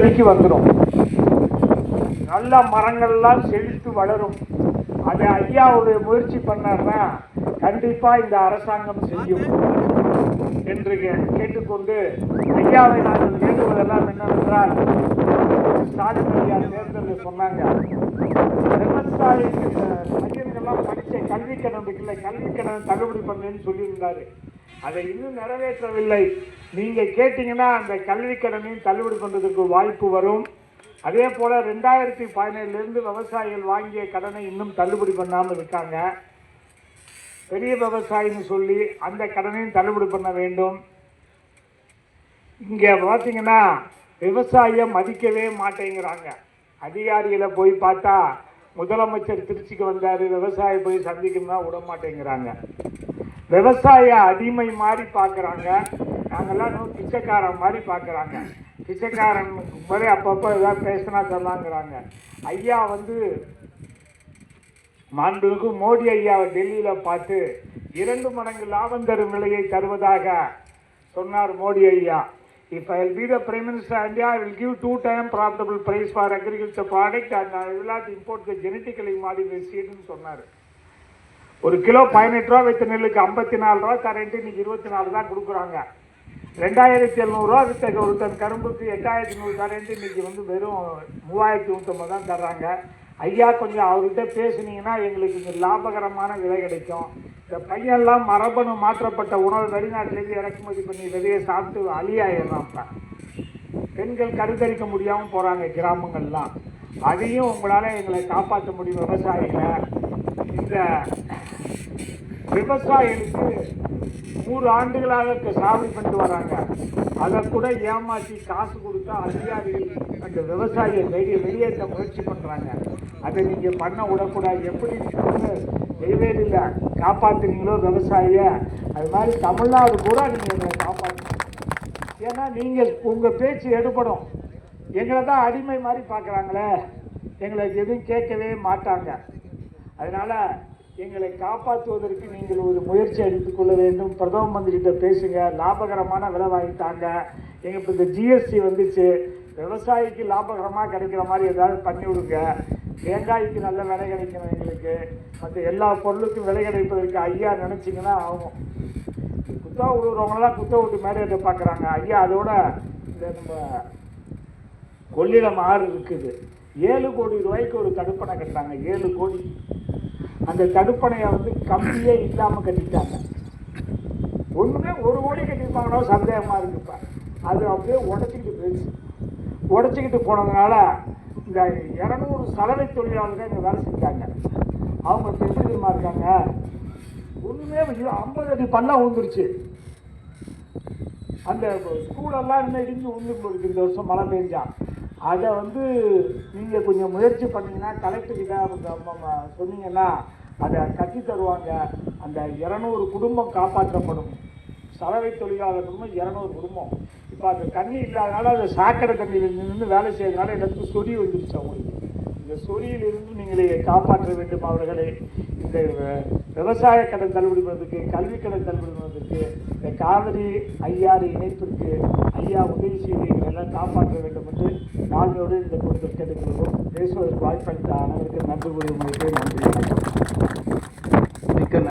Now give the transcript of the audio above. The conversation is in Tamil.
செடிக்கு வந்துடும் நல்ல மரங்கள்லாம் செழித்து வளரும். அதை ஐயாவுடைய முயற்சி பண்ணார்னா கண்டிப்பாக இந்த அரசாங்கம் செய்யும் என்று கே- கேட்டுக்கொண்டு ஐயாவை நாங்கள் வேண்டுவதெல்லாம் என்னவென்றால் ஸ்டாலின் ஐயா தேர்தலில் சொன்னாங்க. விவசாய பையன்கள்லாம் படிச்ச கல்வி கடன் இருக்குல்ல கல்வி கடன் தள்ளுபடி பண்ணுன்னு சொல்லியிருந்தாரு. அதை இன்னும் நிறைவேற்றவில்லை. நீங்கள் கேட்டீங்கன்னா அந்த கல்வி கடனையும் தள்ளுபடி பண்ணுறதுக்கு வாய்ப்பு வரும். அதே போல் ரெண்டாயிரத்தி பதினேழுலேருந்து விவசாயிகள் வாங்கிய கடனை இன்னும் தள்ளுபடி பண்ணாமல் இருக்காங்க. பெரிய விவசாயின்னு சொல்லி அந்த கடனையும் தள்ளுபடி பண்ண வேண்டும். இங்கே பார்த்தீங்கன்னா விவசாயம் மதிக்கவே மாட்டேங்கிறாங்க. அதிகாரிகளை போய் பார்த்தா முதலமைச்சர் திருச்சிக்கு வந்தார் விவசாயி போய் சந்திக்கணும்னா விட மாட்டேங்கிறாங்க விவசாய அடிமை மாதிரி பார்க்குறாங்க நாங்கெல்லாம் பிச்சைக்காரன் மாதிரி பார்க்குறாங்க பிச்சைக்காரன் முறை அப்பப்போ ஏதாவது பேசினா சொல்லாங்கிறாங்க. ஐயா வந்து மாண்புமிகு மோடி ஐயாவை டெல்லியில் பார்த்து இரண்டு மடங்கு லாபம் தரும் விலையை தருவதாக சொன்னார் மோடி ஐயா. இப்போ L B the prime minister India of India, I will give two time profitable price for agriculture product and I will not சொன்னார். ஒரு கிலோ பதினெட்டு ரூபா வித்த நெல்லுக்கு ஐம்பத்தி நாலு ரூபா கரண்ட் இன்னைக்கு இருபத்தி நாலு தான் கொடுக்குறாங்க. ரெண்டாயிரத்தி எழுநூறுவா வித்த ஒரு டன் கரும்புக்கு எட்டாயிரத்தி நூறு கரண்ட் இன்னைக்கு வந்து வெறும் மூவாயிரத்தி நூற்றம்பது தான் தர்றாங்க. ஐயா கொஞ்சம் அவர்கிட்ட பேசுனீங்கன்னா எங்களுக்கு இங்கே லாபகரமான விலை கிடைக்கும். இந்த பையன்லாம் மரபணு மாற்றப்பட்ட உணவு வெளிநாட்டிலேருந்து இறக்குமதி பண்ணி வெளியே சாப்பிட்டு அழியாயிடுறான் பெண்கள் கருத்தரிக்க முடியாமல் போகிறாங்க கிராமங்கள்லாம். அதையும் உங்களால் எங்களை காப்பாற்ற முடியும் விவசாயிகளை. இந்த விவசாயிகளுக்கு நூறு ஆண்டுகளாக இப்ப சாகுபடி பண்ணிட்டு வராங்க. அதை கூட ஏமாற்றி காசு கொடுத்தா அதிகாரிகள் அந்த விவசாயியை வெளியே வெளியேற்ற முயற்சி பண்ணுறாங்க அதை நீங்கள் பண்ண விடக்கூடாது. எப்படி வந்து நெய்வேலியில் காப்பாற்றுறீங்களோ விவசாயியை அது மாதிரி தமிழ்நாடு கூட நீங்கள் எங்களை காப்பாற்றுங்க ஏன்னா நீங்கள் உங்கள் பேச்சு எடுபடும். எங்களை தான் அடிமை மாதிரி பார்க்குறாங்களே. எங்களை எதுவும் கேட்கவே மாட்டாங்க. அதனால் எங்களை காப்பாற்றுவதற்கு நீங்கள் ஒரு முயற்சி எடுத்துக்கொள்ள வேண்டும். பிரதம மந்திரிகிட்ட பேசுங்க. லாபகரமான விலை வாங்கிட்டாங்க. எங்கள் இப்போ இந்த ஜிஎஸ்டி வந்துச்சு. விவசாயிக்கு லாபகரமாக கிடைக்கிற மாதிரி ஏதாவது பண்ணி விடுங்க. தேங்காய்க்கு நல்ல விலை கிடைக்கணும் எங்களுக்கு. மற்ற எல்லா பொருளுக்கும் விலை கிடைப்பதற்கு ஐயா நினச்சிங்கன்னா ஆகும். குத்தா விடுறவங்களாம் குத்த விட்டு மேடையிட்ட பார்க்குறாங்க ஐயா அதோட இந்த நம்ம கொள்ளிடம் ஆறு இருக்குது. ஏழு கோடி ரூபாய்க்கு ஒரு தடுப்பணை கட்டினாங்க ஏழு கோடி. அந்த தடுப்பணையை வந்து கம்பியே இல்லாமல் கட்டிட்டாங்க. ஒன்றுமே ஒரு கோடி கட்டியிருப்பாங்களோ சந்தேகமாக இருக்குப்பா. அது அப்படியே உடச்சிக்கிட்டு போயிடுச்சு. உடச்சிக்கிட்டு போனதுனால இந்த இரநூறு சலவை தொழிலாளர்கள் இங்கே வேலை செஞ்சாங்க அவங்க இப்ப இருக்காங்க? ஒன்றுமே ஐம்பது அடி பள்ளம் விழுந்துருச்சு. அந்த ஸ்கூலெல்லாம் இன்னும் இடிஞ்சு விழுந்து போயிருக்கு இந்த வருஷம் மழை பெஞ்சான் அதை வந்து நீங்கள் கொஞ்சம் முயற்சி பண்ணிங்கன்னா கலெக்டர்கிட்ட சொன்னீங்கன்னா அதை கட்டி தருவாங்க. அந்த இரநூறு குடும்பம் காப்பாற்றப்படும். சலவை தொழிலாளர் குடும்பம் இரநூறு குடும்பம். இப்போ அந்த தண்ணி இல்லாதனால அந்த சாக்கடை தண்ணியில் நின்று வேலை செய்யறதுனால எல்லாத்துக்கும் சொறி வந்துருச்சு அவங்களுக்கு. இந்த சொறியிலிருந்து நீங்களே காப்பாற்ற வேண்டும் அவர்களை. இந்த விவசாய கடன் தள்ளுபடி பண்ணுறதுக்கு கல்வி கடன் தள்ளுபடி பண்ணுறதுக்கு இந்த காவிரி ஐயாறு இணைப்பிற்கு ஐயா உதவி செய்து எல்லாம் காப்பாற்ற வேண்டும் என்று நாள்களோடு இந்த கொடுத்து கேட்டுக்கொள்வோம். பேசுவதற்கு வாய்ப்பளித்த அனைவருக்கும் நன்றி கூறி உங்களுக்கு நன்றி.